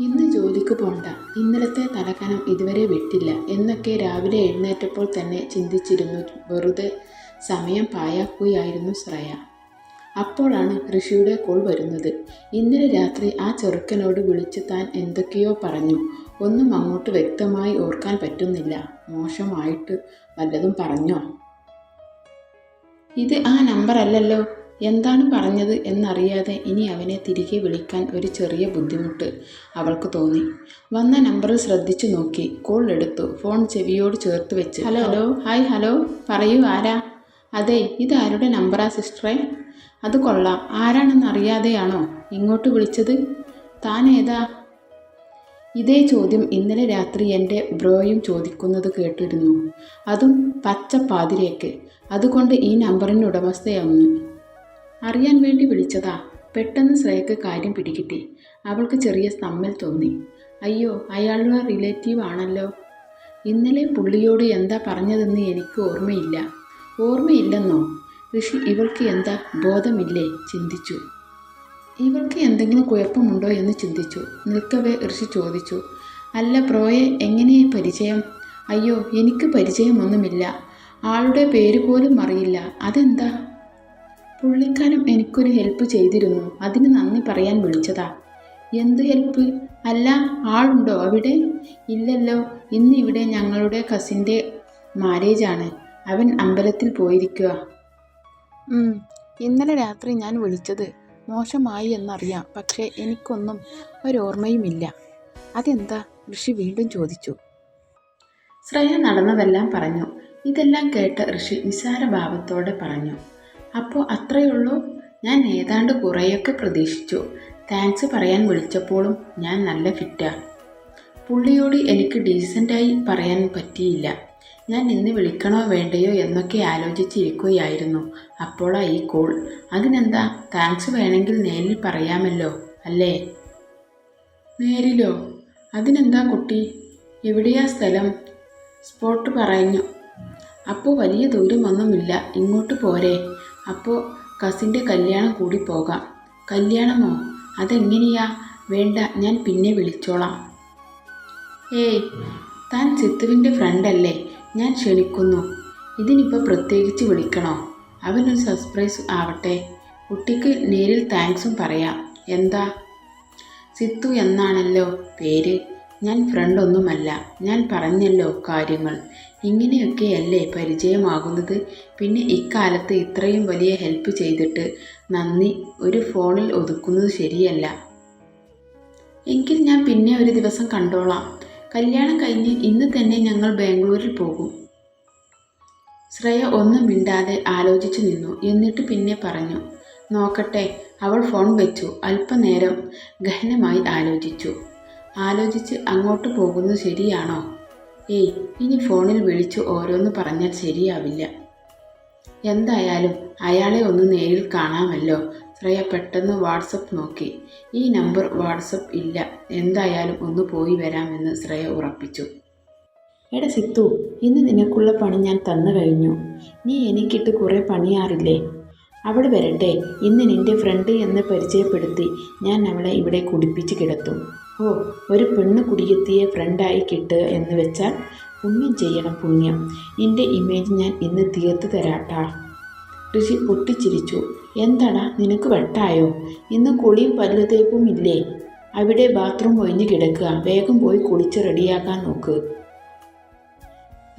ഇന്ന് ജോലിക്ക് പോണ്ട. ഇന്നലത്തെ തലക്കനം ഇതുവരെ വിട്ടില്ല. എന്നൊക്കെ രാവിലെ എഴുന്നേറ്റപ്പോൾ തന്നെ ചിന്തിച്ചിരുന്നു. വെറുതെ സമയം പായാക്കുകയായിരുന്നു ശ്രേയ. അപ്പോഴാണ് ഋഷിയുടെ കോൾ വരുന്നത്. ഇന്നലെ രാത്രി ആ ചെറുക്കനോട് വിളിച്ച് താൻ എന്തൊക്കെയോ പറഞ്ഞു. ഒന്നും അങ്ങോട്ട് വ്യക്തമായി ഓർക്കാൻ പറ്റുന്നില്ല. മോശമായിട്ട് വല്ലതും പറഞ്ഞോ? ഇത് ആ നമ്പർ അല്ലല്ലോ എന്താണ് പറഞ്ഞത് എന്നറിയാതെ ഇനി അവനെ തിരികെ വിളിക്കാൻ ഒരു ചെറിയ ബുദ്ധിമുട്ട് അവൾക്ക് തോന്നി. വന്ന നമ്പറിൽ ശ്രദ്ധിച്ചു നോക്കി. കോൾ എടുത്തു. ഫോൺ ചെവിയോട് ചേർത്ത് വെച്ച് ഹലോ. Hello hi hello. പറയൂ ആരാ? അതെ ഇത് ആരുടെ നമ്പറാ സിസ്റ്ററേ? അത് കൊള്ളാം. ആരാണെന്ന് അറിയാതെയാണോ ഇങ്ങോട്ട് വിളിച്ചത്? താൻ ഏതാ? ഇതേ ചോദ്യം ഇന്നലെ രാത്രി എന്റെ ബ്രോയും ചോദിക്കുന്നത് കേട്ടിരുന്നു. അതും പച്ച പാതിരേക്ക് അതുകൊണ്ട് ഈ നമ്പറിന്റെ ഉടമസ്ഥയൊന്ന് അറിയാൻ വേണ്ടി വിളിച്ചതാ. പെട്ടെന്ന് ശ്രേയക്ക് കാര്യം പിടികിട്ടി. അവൾക്ക് ചെറിയ സ്തമ്മൽ തോന്നി. അയ്യോ അയാളുടെ റിലേറ്റീവ് ആണല്ലോ. ഇന്നലെ പുള്ളിയോട് എന്താ പറഞ്ഞതെന്ന് എനിക്ക് ഓർമ്മയില്ല. ഓർമ്മയില്ലെന്നോ? ഋഷി ഇവൾക്ക് എന്താ ബോധമില്ലേ? ചിന്തിച്ചു. ഇവൾക്ക് എന്തെങ്കിലും കുഴപ്പമുണ്ടോ? എന്ന് ചിന്തിച്ചു. നിൽക്കവേ ഋഷി ചോദിച്ചു. അല്ല പ്രോയെ എങ്ങനെ പരിചയം? അയ്യോ എനിക്ക് പരിചയമൊന്നുമില്ല. ആളുടെ പേര് പോലും അറിയില്ല. അതെന്താ? പുള്ളിക്കാരൻ എനിക്കൊരു ഹെൽപ്പ് ചെയ്തിരുന്നു. അതിന് നന്ദി പറയാൻ വിളിച്ചതാ. എന്ത് ഹെൽപ്പ് അല്ല ആളുണ്ടോ അവിടെ? ഇല്ലല്ലോ. ഇന്ന് ഇവിടെ ഞങ്ങളുടെ കസിന്റെ മാരേജാണ് അവൻ അമ്പലത്തിൽ പോയിരിക്കുക ഇന്നലെ രാത്രി ഞാൻ വിളിച്ചത് മോശമായി എന്നറിയാം. പക്ഷേ എനിക്കൊന്നും ഒരോർമ്മയുമില്ല. അതെന്താ? ഋഷി വീണ്ടും ചോദിച്ചു. ശ്രേയ നടന്നതെല്ലാം പറഞ്ഞു. ഇതെല്ലാം കേട്ട ഋഷി നിസാരഭാവത്തോടെ പറഞ്ഞു. അപ്പോൾ അത്രയേ ഉള്ളൂ. ഞാൻ ഏതാണ്ട് കുറേയൊക്കെ പ്രതീക്ഷിച്ചു. താങ്ക്സ് പറയാൻ വിളിച്ചപ്പോഴും ഞാൻ നല്ല ഫിറ്റാ. പുള്ളിയോട് എനിക്ക് ഡീസന്റായി പറയാൻ പറ്റിയില്ല. ഞാൻ ഇന്ന് വിളിക്കണോ വേണ്ടയോ എന്നൊക്കെ ആലോചിച്ചിരിക്കുകയായിരുന്നു. അപ്പോളാ ഈ കോൾ. അതിനെന്താ? താങ്ക്സ് വേണമെങ്കിൽ നേരിൽ പറയാമല്ലോ അല്ലേ? നേരിലോ? അതിനെന്താ കുട്ടി? എവിടെയാ സ്ഥലം? സ്പോട്ട് പറഞ്ഞു. അപ്പോൾ വലിയ ദൂരമൊന്നുമില്ല. ഇങ്ങോട്ട് പോരെ. അപ്പോൾ കസിന്റെ കല്യാണം കൂടി പോകാം. കല്യാണമോ? അതെങ്ങനെയാ? വേണ്ട ഞാൻ പിന്നെ വിളിച്ചോളാം. ഏയ് താൻ സിത്തുവിന്റെ ഫ്രണ്ടല്ലേ ഞാൻ ക്ഷണിക്കുന്നു. ഇതിനിപ്പോൾ പ്രത്യേകിച്ച് വിളിക്കണോ? അവനൊരു സർപ്രൈസ് ആവട്ടെ. കുട്ടിക്ക് നേരിൽ താങ്ക്സും പറയാം. എന്താ? സിത്തു എന്നാണല്ലോ പേര്? ഞാൻ ഫ്രണ്ടൊന്നുമല്ല ഞാൻ പറഞ്ഞല്ലോ കാര്യങ്ങൾ. ഇങ്ങനെയൊക്കെയല്ലേ പരിചയമാകുന്നത്? പിന്നെ ഇക്കാലത്ത് ഇത്രയും വലിയ ഹെൽപ്പ് ചെയ്തിട്ട് നന്ദി. ഒരു ഫോണിൽ ഒതുക്കുന്നത് ശരിയല്ല. എങ്കിൽ ഞാൻ പിന്നെ ഒരു ദിവസം കണ്ടോളാം. കല്യാണം കഴിഞ്ഞ് ഇന്ന് തന്നെ ഞങ്ങൾ ബാംഗ്ലൂരിൽ പോകും. ശ്രേയ ഒന്നും മിണ്ടാതെ ആലോചിച്ചു നിന്നു. എന്നിട്ട് പിന്നെ പറഞ്ഞു നോക്കട്ടെ അവൾ ഫോൺ വെച്ചു. അല്പനേരം ഗഹനമായി ആലോചിച്ചു. ആലോചിച്ച് അങ്ങോട്ട് പോകുന്നത് ശരിയാണോ? ഏയ് ഇനി ഫോണിൽ വിളിച്ചു ഓരോന്ന് പറഞ്ഞാൽ ശരിയാവില്ല. എന്തായാലും അയാളെ ഒന്ന് നേരിൽ കാണാമല്ലോ. ശ്രേയ പെട്ടെന്ന് വാട്സപ്പ് നോക്കി. ഈ നമ്പർ വാട്സപ്പ് ഇല്ല. എന്തായാലും ഒന്ന് പോയി വരാമെന്ന് ശ്രേയ ഉറപ്പിച്ചു. എടാ സിത്തു ഇന്ന് നിനക്കുള്ള പണി ഞാൻ തന്നു കഴിഞ്ഞു. നീ എനിക്കിട്ട് കുറേ പണിയാറില്ലേ? അവിടെ വരട്ടെ. ഇന്ന് നിന്റെ ഫ്രണ്ട് എന്ന് പരിചയപ്പെടുത്തി. ഞാൻ അവളെ ഇവിടെ കുടിപ്പിച്ച് കിടത്തും. ഓ ഒരു പെണ്ണ് കുടിയെത്തിയ ഫ്രണ്ടായി കിട്ടുക എന്ന് വെച്ചാൽ പുണ്യം ചെയ്യണം പുണ്യം. എന്റെ ഇമേജ് ഞാൻ ഇന്ന് തീർത്ത് തരാട്ടാ ഋഷി പൊട്ടിച്ചിരിച്ചു. എന്താടാ നിനക്ക് വെട്ടായോ? ഇന്ന് കുളിയും പല്ലുതേപ്പും ഇല്ലേ? അവിടെ ബാത്റൂം ഒഴിഞ്ഞ് കിടക്കുക. വേഗം പോയി കുളിച്ച് റെഡിയാക്കാൻ നോക്ക്.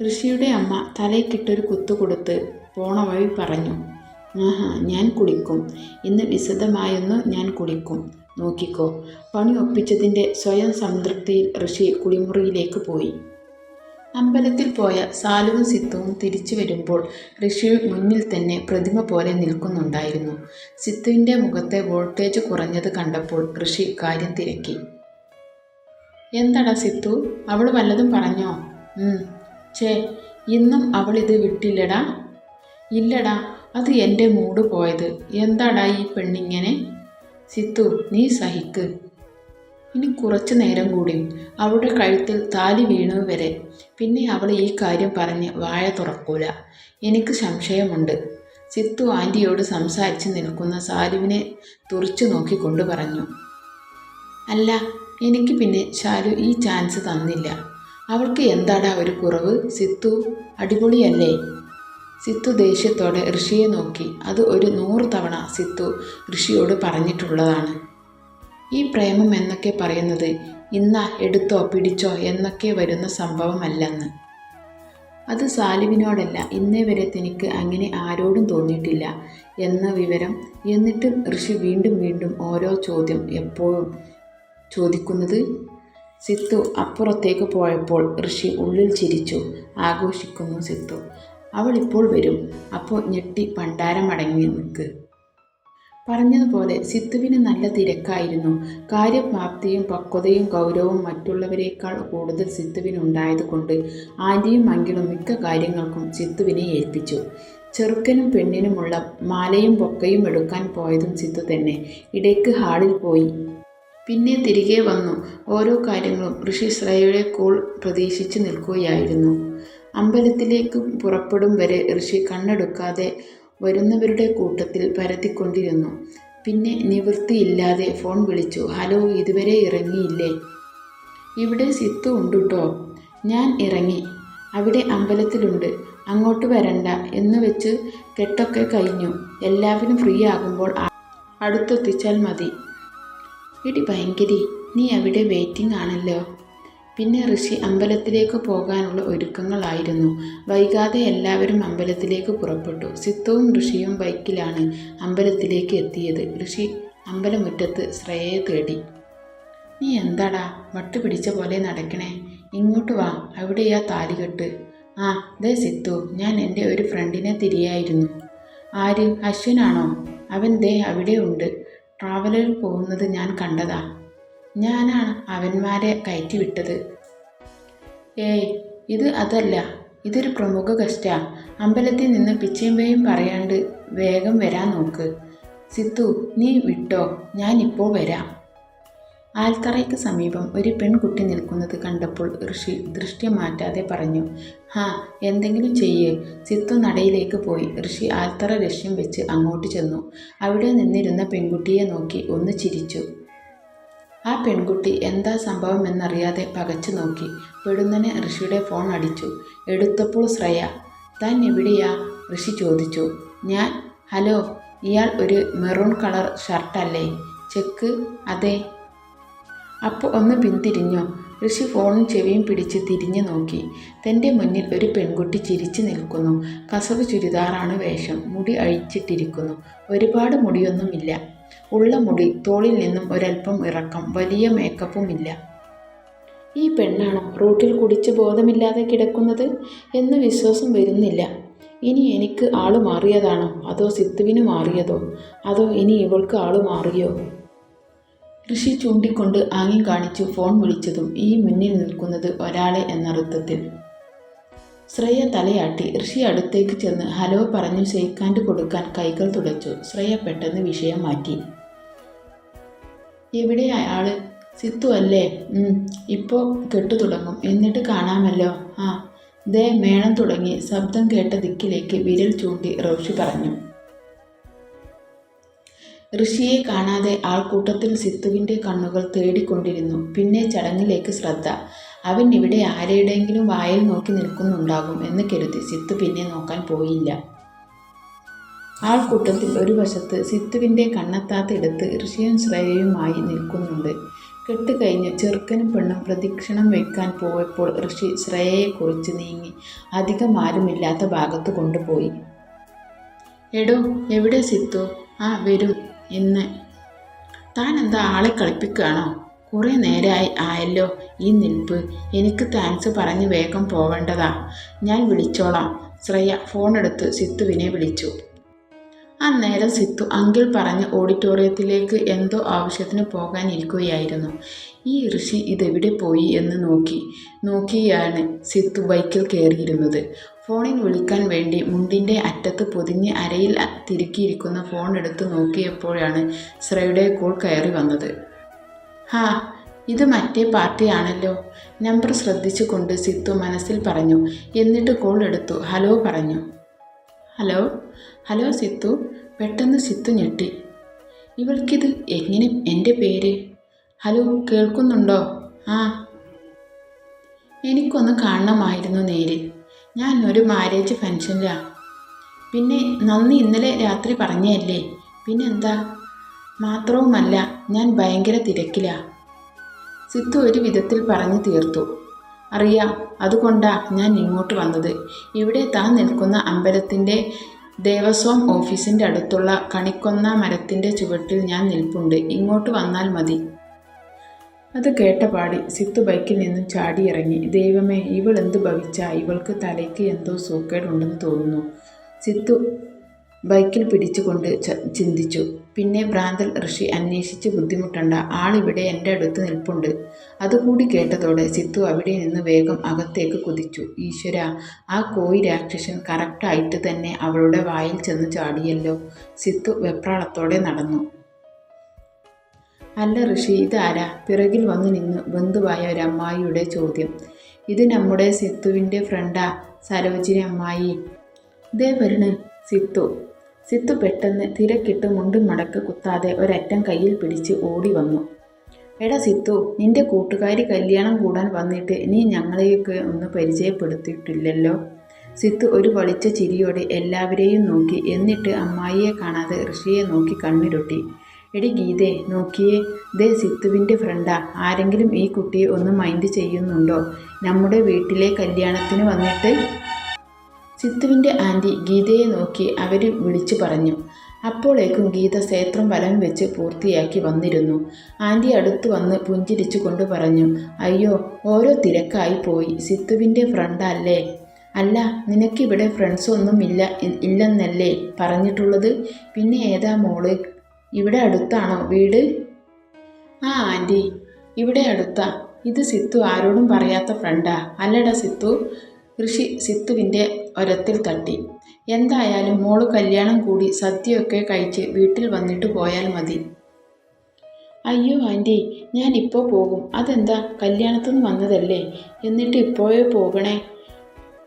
ഋഷിയുടെ അമ്മ തലയ്ക്കിട്ടൊരു കുത്തു കൊടുത്ത് പോണ വഴി പറഞ്ഞു. ആഹാ ഞാൻ കുളിക്കും. ഇന്ന് വിശദമായൊന്ന് ഞാൻ കുളിക്കും. നോക്കിക്കോ. പണി ഒപ്പിച്ചതിന്റെ സ്വയം സംതൃപ്തിയിൽ ഋഷി കുളിമുറിയിലേക്ക് പോയി. അമ്പലത്തിൽ പോയ സാലുവും സിത്തുവും തിരിച്ചു വരുമ്പോൾ ഋഷി മുന്നിൽ തന്നെ പ്രതിമ പോലെ നിൽക്കുന്നുണ്ടായിരുന്നു. സിത്തുവിന്റെ മുഖത്തെ വോൾട്ടേജ് കുറഞ്ഞത് കണ്ടപ്പോൾ ഋഷി കാര്യം തിരക്കി. എന്താടാ സിത്തു അവൾ വല്ലതും പറഞ്ഞോ? ചേ ഇന്നും അവൾ ഇത് വിട്ടില്ലടാ. ഇല്ലടാ അത് എന്റെ മൂഡ് പോയത്. എന്താടാ ഈ പെണ്ണിങ്ങനെ? സിത്തു നീ സഹിക്ക്. ഇനി കുറച്ചു നേരം കൂടി. അവളുടെ കഴുത്തിൽ താലി വീണു വരെ. പിന്നെ അവൾ ഈ കാര്യം പറഞ്ഞ് വായ തുറക്കൂല. എനിക്ക് സംശയമുണ്ട്. സിത്തു ആന്റിയോട് സംസാരിച്ച് നിൽക്കുന്ന സാലുവിനെ നോക്കി നോക്കിക്കൊണ്ട് പറഞ്ഞു. അല്ല എനിക്ക് പിന്നെ ശാലു ഈ ചാൻസ് തന്നില്ല. അവൾക്ക് എന്താടാ ഒരു കുറവ്? സിത്തു അടിപൊളിയല്ലേ? സിത്തു ദേഷ്യത്തോടെ ഋഷിയെ നോക്കി. അത് ഒരു നൂറ് തവണ സിത്തു ഋഷിയോട് പറഞ്ഞിട്ടുള്ളതാണ്. ഈ പ്രേമം എന്നൊക്കെ പറയുന്നത് ഇന്ന എടുത്തോ പിടിച്ചോ എന്നൊക്കെ വരുന്ന സംഭവമല്ലെന്ന്. അത് സാലിവിനോടല്ല ഇന്നേ വരെ തനിക്ക് അങ്ങനെ ആരോടും തോന്നിയിട്ടില്ല എന്ന വിവരം എന്നിട്ടും ഋഷി വീണ്ടും വീണ്ടും ഓരോ ചോദ്യം എപ്പോഴും ചോദിക്കുന്നത്? സിത്തു അപ്പുറത്തേക്ക് പോയപ്പോൾ ഋഷി ഉള്ളിൽ ചിരിച്ചു. ആഘോഷിക്കുന്നു സിത്തു. അവൾ ഇപ്പോൾ വരും. അപ്പോൾ ഞെട്ടി പണ്ടാരം അടങ്ങി നിൽക്ക്. പറഞ്ഞതുപോലെ സിത്തുവിന് നല്ല തിരക്കായിരുന്നു. കാര്യപ്രാപ്തിയും പക്വതയും ഗൗരവവും മറ്റുള്ളവരെക്കാൾ കൂടുതൽ സിത്തുവിനുണ്ടായതുകൊണ്ട് ആന്റിയും അങ്കിളും മിക്ക കാര്യങ്ങൾക്കും സിത്തുവിനെ ഏൽപ്പിച്ചു. ചെറുക്കനും പെണ്ണിനുമുള്ള മാലയും പൊക്കയും എടുക്കാൻ പോയതും സിത്തു തന്നെ ഇടയ്ക്ക് ഹാളിൽ പോയി. പിന്നെ തിരികെ വന്നു. ഓരോ കാര്യങ്ങളും ഋഷി ശ്രേയയുടെ കോൾ പ്രതീക്ഷിച്ച് നിൽക്കുകയായിരുന്നു. അമ്പലത്തിലേക്ക് പുറപ്പെടും വരെ ഋഷി കണ്ണെടുക്കാതെ വരുന്നവരുടെ കൂട്ടത്തിൽ പരത്തിക്കൊണ്ടിരുന്നു. പിന്നെ നിവൃത്തിയില്ലാതെ ഫോൺ വിളിച്ചു ഹലോ ഇതുവരെ ഇറങ്ങിയില്ലേ? ഇവിടെ സിത്തു ഉണ്ടുട്ടോ. ഞാൻ ഇറങ്ങി. അവിടെ അമ്പലത്തിലുണ്ട്. അങ്ങോട്ട് വരണ്ട. എന്ന് വെച്ച് കെട്ടൊക്കെ കഴിഞ്ഞു. എല്ലാവരും ഫ്രീ ആകുമ്പോൾ അടുത്തെത്തിച്ചാൽ മതി. ഇടി ഭയങ്കരി. നീ അവിടെ വെയിറ്റിംഗ് ആണല്ലോ. പിന്നെ ഋഷി അമ്പലത്തിലേക്ക് പോകാനുള്ള ഒരുക്കങ്ങളായിരുന്നു. വൈകാതെ എല്ലാവരും അമ്പലത്തിലേക്ക് പുറപ്പെട്ടു. സിത്തവും ഋഷിയും ബൈക്കിലാണ് അമ്പലത്തിലേക്ക് എത്തിയത്. ഋഷി അമ്പലമുറ്റത്ത് ശ്രേയയെ തേടി. നീ എന്താടാ? വട്ട് പിടിച്ച പോലെ നടക്കണേ. ഇങ്ങോട്ട് വാ. അവിടെയാ താലികെട്ട്. ആ ദേ സിത്തു ഞാൻ എന്റെ ഒരു ഫ്രണ്ടിനെ തിരിയായിരുന്നു. ആര്? അശ്വിനാണോ? അവൻ ദേ അവിടെ ഉണ്ട്. ട്രാവലറിൽ പോകുന്നത് ഞാൻ കണ്ടതാ. ഞാനാണ് അവന്മാരെ കയറ്റി വിട്ടത്. ഏയ് ഇത് അതല്ല. ഇതൊരു പ്രമുഖ ഗസ്റ്റാ അമ്പലത്തിൽ നിന്ന് പിച്ചേമ്പയും പറയാണ്ട് വേഗം വരാൻ നോക്ക്. സിത്തു നീ വിട്ടോ? ഞാൻ ഇപ്പോൾ വരാം. ആൽത്തറയ്ക്ക് സമീപം ഒരു പെൺകുട്ടി നിൽക്കുന്നത് കണ്ടപ്പോൾ ഋഷി ദൃഷ്ടി മാറ്റാതെ പറഞ്ഞു ഹാ എന്തെങ്കിലും ചെയ്യ്. സിത്തു നടയിലേക്ക് പോയി. ഋഷി ആൽത്തറ ലക്ഷ്യം വെച്ച് അങ്ങോട്ട് ചെന്നു. അവിടെ നിന്നിരുന്ന പെൺകുട്ടിയെ നോക്കി ഒന്ന് ചിരിച്ചു. ആ പെൺകുട്ടി എന്താ സംഭവം എന്നറിയാതെ പകച്ചു നോക്കി. പെടുന്നനെ ഋഷിയുടെ ഫോൺ അടിച്ചു. എടുത്തപ്പോൾ ശ്രേയ താൻ എവിടെയാ? ഋഷി ചോദിച്ചു. ഞാൻ ഹലോ ഇയാൾ ഒരു മെറൂൺ കളർ ഷർട്ടല്ലേ ചെക്ക് അതെ. അപ്പോൾ ഒന്ന് പിന്തിരിഞ്ഞോ. ഋഷി ഫോണും ചെവിയും പിടിച്ച് തിരിഞ്ഞു നോക്കി. തന്റെ മുന്നിൽ ഒരു പെൺകുട്ടി ചിരിച്ചു നിൽക്കുന്നു. കസവ് ചുരിദാറാണ് വേഷം. മുടി അഴിച്ചിട്ടിരിക്കുന്നു. ഒരുപാട് മുടിയൊന്നുമില്ല. ഉള്ള മുടി തോളിൽ നിന്നും ഒരല്പം ഇറക്കം വലിയ മേക്കപ്പുമില്ല ഈ പെണ്ണാണോ റൂട്ടിൽ കുടിച്ച് ബോധമില്ലാതെ കിടക്കുന്നത് എന്ന് വിശ്വാസം വരുന്നില്ല. ഇനി എനിക്ക് ആൾ മാറിയതാണോ? അതോ സിത്തുവിന് മാറിയതോ? അതോ ഇനി ഇവൾക്ക് ആൾ മാറിയോ? ഋഷി ചൂണ്ടിക്കൊണ്ട് ആംഗ്യം കാണിച്ചു ഫോൺ വിളിച്ചതും ഈ മുന്നിൽ നിൽക്കുന്നത് ഒരാളെ എന്നർത്ഥത്തിൽ ശ്രേയ തലയാട്ടി. ഋഷി അടുത്തേക്ക് ചെന്ന് ഹലോ പറഞ്ഞു ഷെയ്ക്കാൻഡ് കൊടുക്കാൻ കൈകൾ തുടച്ചു. ശ്രേയ പെട്ടെന്ന് വിഷയം മാറ്റി. എവിടെ അയാൾ സിത്തു അല്ലേ? ഇപ്പോൾ ഇപ്പോ കെട്ടു തുടങ്ങും. എന്നിട്ട് കാണാമല്ലോ. ആ ദേ മേളം തുടങ്ങി. ശബ്ദം കേട്ട ദിക്കിലേക്ക് വിരൽ ചൂണ്ടി റോഷി പറഞ്ഞു. ഋഷിയെ കാണാതെ ആൾക്കൂട്ടത്തിൽ സിത്തുവിന്റെ കണ്ണുകൾ തേടിക്കൊണ്ടിരുന്നു. പിന്നെ ചടങ്ങിലേക്ക് ശ്രദ്ധ. അവൻ ഇവിടെ ആരുടെയെങ്കിലും വായിൽ നോക്കി നിൽക്കുന്നുണ്ടാകും എന്ന് കരുതി സിത്തു പിന്നെ നോക്കാൻ പോയില്ല. ആൾക്കൂട്ടത്തിൽ ഒരു വശത്ത് സിത്തുവിന്റെ കണ്ണെത്താത്തിടത്ത് ഋഷിയും ശ്രേയയുമായി നിൽക്കുന്നുണ്ട്. കെട്ടുകഴിഞ്ഞ് ചെറുക്കനും പെണ്ണും പ്രദക്ഷിണം വയ്ക്കാൻ പോയപ്പോൾ ഋഷി ശ്രേയയെക്കുറിച്ച് നീങ്ങി അധികം ആരുമില്ലാത്ത ഭാഗത്ത് കൊണ്ടുപോയി. എടോ എവിടെ സിത്തു? ആ വരും. ഇന്ന്. താൻ എന്താ ആളെ കളിപ്പിക്കുകയാണോ? കുറേ നേരമായി ആയല്ലോ ഈ നിൽപ്പ്. എനിക്ക് താങ്ക്സ് പറഞ്ഞ് വേഗം പോവേണ്ടതാ. ഞാൻ വിളിച്ചോളാം. ശ്രേയ ഫോണെടുത്ത് സിത്തുവിനെ വിളിച്ചു. അന്നേരം സിത്തു അങ്കിൾ പറഞ്ഞ് ഓഡിറ്റോറിയത്തിലേക്ക് എന്തോ ആവശ്യത്തിന് പോകാനിരിക്കുകയായിരുന്നു ഈ ഋഷി ഇതെവിടെ പോയി എന്ന് നോക്കി. നോക്കിയാണ് സിത്തു ബൈക്കിൽ കയറിയിരുന്നത്. ഫോണിൽ വിളിക്കാൻ വേണ്ടി മുണ്ടിന്റെ അറ്റത്ത് പൊതിഞ്ഞ് അരയിൽ തിരുക്കിയിരിക്കുന്ന ഫോൺ എടുത്ത് നോക്കിയപ്പോഴാണ് ശ്രയുടെ കോൾ കയറി വന്നത്. ഹാ ഇത് മറ്റേ പാർട്ടിയാണല്ലോ. നമ്പർ ശ്രദ്ധിച്ചുകൊണ്ട് സിത്തു മനസ്സിൽ പറഞ്ഞു. എന്നിട്ട് കോൾ എടുത്തു. ഹലോ പറഞ്ഞു. ഹലോ? ഹലോ സിത്തു. പെട്ടെന്ന് സിത്തു ഞെട്ടി. ഇവൾക്കിത് എങ്ങനെ എന്റെ പേര്? ഹലോ കേൾക്കുന്നുണ്ടോ? ആ. എനിക്കൊന്ന് കാണണമായിരുന്നു നേരിൽ ഞാൻ ഒരു മാരേജ് ഫംഗ്ഷനിലാണ് പിന്നെ നന്ദി ഇന്നലെ രാത്രി പറഞ്ഞല്ലേ പിന്നെന്താ? മാത്രവുമല്ല ഞാൻ ഭയങ്കര തിരക്കിലാ. സിത്തു ഒരു വിധത്തിൽ പറഞ്ഞു തീർത്തു. അറിയാം അതുകൊണ്ടാ ഞാൻ ഇങ്ങോട്ട് വന്നത്. ഇവിടെ താൻ നിൽക്കുന്ന അമ്പലത്തിന്റെ ദേവസ്വം ഓഫീസിന്റെ അടുത്തുള്ള കണിക്കൊന്ന മരത്തിന്റെ ചുവട്ടിൽ ഞാൻ നിൽപ്പുണ്ട്. ഇങ്ങോട്ട് വന്നാൽ മതി. അത് കേട്ട പാടി സിത്തു ബൈക്കിൽ നിന്നും ചാടിയിറങ്ങി ദൈവമേ ഇവൾ എന്ത് ഭവിച്ച? ഇവൾക്ക് തലയ്ക്ക് എന്തോ സൂക്കേടുണ്ടെന്ന് തോന്നുന്നു. സിത്തു ബൈക്കിൽ പിടിച്ചുകൊണ്ട് ചിന്തിച്ചു. പിന്നെ ഭ്രാന്തൽ ഋഷി അന്വേഷിച്ച് ബുദ്ധിമുട്ടണ്ട. ആളിവിടെ എന്റെ അടുത്ത് നിൽപ്പുണ്ട്. അതുകൂടി കേട്ടതോടെ സിത്തു അവിടെ നിന്ന് വേഗം അകത്തേക്ക് കുതിച്ചു. ഈശ്വര ആ കോയി രാക്ഷസൻ കറക്റ്റായിട്ട് തന്നെ അവളുടെ വായിൽ ചെന്ന് ചാടിയല്ലോ. സിത്തു വെപ്രാളത്തോടെ നടന്നു. അല്ല ഋഷി ഇതാരാ? പിറകിൽ വന്നു നിന്ന് ബന്ധുവായ ഒരു അമ്മായിയുടെ ചോദ്യം. ഇത് നമ്മുടെ സിത്തുവിന്റെ ഫ്രണ്ടാ സരോജിനി അമ്മായി. ഇതേ വരണ് സിത്തു. സിത്തു പെട്ടെന്ന് തിരക്കിട്ട് മുണ്ടും മടക്ക് കുത്താതെ ഒരറ്റം കയ്യിൽ പിടിച്ച് ഓടി വന്നു. എടാ സിത്തു നിന്റെ കൂട്ടുകാരി കല്യാണം കൂടാൻ വന്നിട്ട് നീ ഞങ്ങളെയൊക്കെ ഒന്ന് പരിചയപ്പെടുത്തിയിട്ടില്ലല്ലോ? സിത്തു ഒരു വളിച്ച ചിരിയോടെ എല്ലാവരെയും നോക്കി എന്നിട്ട് അമ്മായിയെ കാണാതെ ഋഷിയെ നോക്കി കണ്ണിരുട്ടി. എടി ഗീതേ നോക്കിയേ ദേ സിത്തുവിന്റെ ഫ്രണ്ടാ. ആരെങ്കിലും ഈ കുട്ടിയെ ഒന്ന് മൈൻഡ് ചെയ്യുന്നുണ്ടോ? നമ്മുടെ വീട്ടിലെ കല്യാണത്തിന് വന്നിട്ട്? സിത്തുവിന്റെ ആന്റി ഗീതയെ നോക്കി അവർ വിളിച്ചു പറഞ്ഞു. അപ്പോഴേക്കും ഗീത ക്ഷേത്രം വലം വെച്ച് പൂർത്തിയാക്കി വന്നിരുന്നു. ആന്റി അടുത്ത് വന്ന് പുഞ്ചിരിച്ചു കൊണ്ട് പറഞ്ഞു അയ്യോ ഓരോ തിരക്കായി പോയി. സിത്തുവിന്റെ ഫ്രണ്ടല്ലേ അല്ല? നിനക്കിവിടെ ഫ്രണ്ട്സൊന്നും ഇല്ല ഇല്ലെന്നല്ലേ പറഞ്ഞിട്ടുള്ളത്? പിന്നെ ഏതാ മോൾ? ഇവിടെ അടുത്താണോ വീട്? ആ ആന്റി. ഇവിടെ അടുത്താ. ഇത് സിത്തു ആരോടും പറയാത്ത ഫ്രണ്ടാ. അല്ലടാ സിത്തു. ഋഷി സിത്തുവിന്റെ ഒരത്തിൽ തട്ടി. എന്തായാലും മോൾ കല്യാണം കൂടി സദ്യയൊക്കെ കഴിച്ച് വീട്ടിൽ വന്നിട്ട് പോയാൽ മതി. അയ്യോ ആന്റി. ഞാൻ ഇപ്പോൾ പോകും. അതെന്താ? കല്യാണത്തിന് വന്നതല്ലേ? എന്നിട്ട് ഇപ്പോഴേ പോകണേ?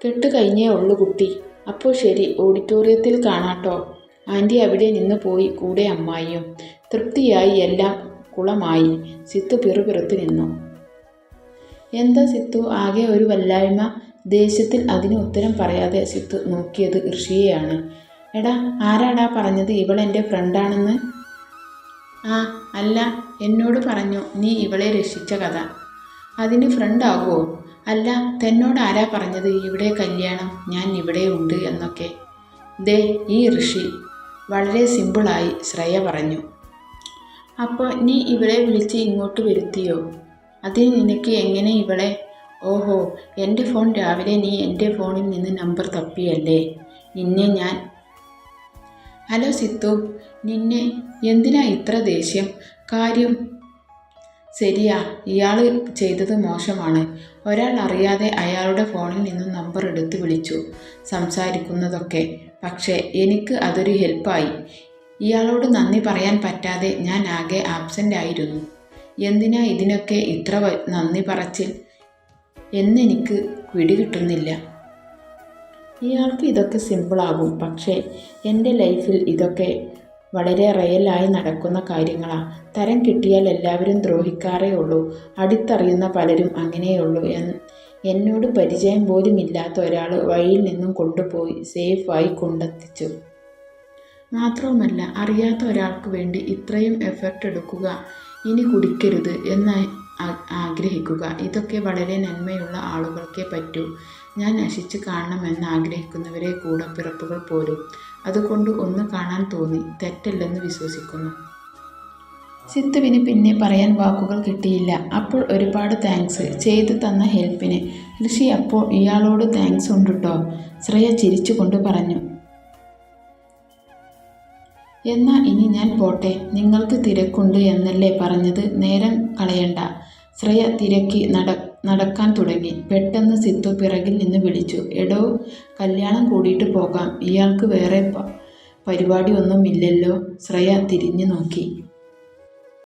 കെട്ട് കഴിഞ്ഞേ ഉള്ളു കുട്ടി. അപ്പോൾ ശരി ഓഡിറ്റോറിയത്തിൽ കാണാട്ടോ. ആന്റി അവിടെ നിന്ന് പോയി കൂടെ അമ്മായിയും. തൃപ്തിയായി എല്ലാം കുളമായി. സിത്തു പിറുപിറുത്ത് നിന്നു. എന്താ സിത്തു? ആകെ ഒരു വല്ലായ്മ. ദേശത്തിൽ അതിന് ഉത്തരം പറയാതെ സിത്തു നോക്കിയത് ഋഷിയെയാണ്. എടാ ആരാടാ പറഞ്ഞത്? ഇവൾ എന്റെ ഫ്രണ്ടാണെന്ന്. ആ അല്ല എന്നോട് പറഞ്ഞു നീ ഇവളെ രക്ഷിച്ച കഥ. അതിന് ഫ്രണ്ടാകുമോ അല്ല തന്നോട് ആരാ പറഞ്ഞത്? ഇവിടെ കല്യാണം ഞാൻ ഇവിടെ ഉണ്ട് എന്നൊക്കെ. ദേ ഈ ഋഷി. വളരെ സിമ്പിളായി ശ്രേയ പറഞ്ഞു. അപ്പോൾ നീ ഇവളെ വിളിച്ച് ഇങ്ങോട്ട് വരുത്തിയോ? അതിന് നിനക്ക് എങ്ങനെ ഇവളെ? ഓഹോ എന്റെ ഫോൺ രാവിലെ നീ എന്റെ ഫോണിൽ നിന്ന് നമ്പർ തപ്പിയല്ലേ? നിന്നെ ഞാൻ ഹലോ സിത്തു നിന്നെ എന്തിനാ ഇത്ര ദേഷ്യം? കാര്യം ശരിയാ ഇയാൾ ചെയ്തത് മോശമാണ്. ഒരാൾ അറിയാതെ അയാളുടെ ഫോണിൽ നിന്നും നമ്പർ എടുത്ത് വിളിച്ചു സംസാരിക്കുന്നതൊക്കെ. പക്ഷേ എനിക്ക് അതൊരു ഹെൽപ്പായി. ഇയാളോട് നന്ദി പറയാൻ പറ്റാതെ ഞാൻ ആകെ ആബ്സെന്റ് ആയിരുന്നു എന്തിനാ ഇതിനൊക്കെ ഇത്ര നന്ദി പറച്ചിൽ? എന്നെനിക്ക് പിടികിട്ടുന്നില്ല ഇയാൾക്ക് ഇതൊക്കെ സിമ്പിളാകും പക്ഷേ എന്റെ ലൈഫിൽ ഇതൊക്കെ വളരെ റയലായി നടക്കുന്ന കാര്യങ്ങളാണ് തരം കിട്ടിയാൽ എല്ലാവരും ദ്രോഹിക്കാറേ ഉള്ളൂ. അടുത്തറിയുന്ന പലരും അങ്ങനെയുള്ളൂ എന്ന് എന്നോട് പരിചയം പോലും ഇല്ലാത്ത ഒരാൾ വഴിയിൽ നിന്നും കൊണ്ടുപോയി സേഫായി കൊണ്ടെത്തിച്ചു. മാത്രവുമല്ല അറിയാത്ത ഒരാൾക്ക് വേണ്ടി ഇത്രയും എഫർട്ട് എടുക്കുക ഇനി കുടിക്കരുത് എന്ന് ആഗ്രഹിക്കുക ഇതൊക്കെ വളരെ നന്മയുള്ള ആളുകൾക്കേ പറ്റൂ. ഞാൻ നശിച്ച് കാണണമെന്ന് ആഗ്രഹിക്കുന്നവരെ കൂടപ്പിറപ്പുകൾ പോലും. അതുകൊണ്ട് ഒന്ന് കാണാൻ തോന്നി തെറ്റല്ലെന്ന് വിശ്വസിക്കുന്നു. സിത്തുവിന് പിന്നെ പറയാൻ വാക്കുകൾ കിട്ടിയില്ല. അപ്പോൾ ഒരുപാട് താങ്ക്സ്. ചെയ്തു തന്ന ഹെൽപ്പിന്. ഋഷി അപ്പോൾ ഇയാളോട് താങ്ക്സ് ഉണ്ട് കേട്ടോ ശ്രേയ ചിരിച്ചുകൊണ്ട് പറഞ്ഞു. എന്നാ ഇനി ഞാൻ പോട്ടെ. നിങ്ങൾക്ക് തിരക്കുണ്ട് എന്നല്ലേ പറഞ്ഞത്. നേരം കളയണ്ട. ശ്രേയ തിരക്കി നട നടക്കാൻ തുടങ്ങി. പെട്ടെന്ന് സിത്തു പിറകിൽ നിന്ന് വിളിച്ചു. എടോ കല്യാണം കൂടിയിട്ട് പോകാം. ഇയാൾക്ക് വേറെ പരിപാടിയൊന്നും ഇല്ലല്ലോ. ശ്രേയ തിരിഞ്ഞു നോക്കി.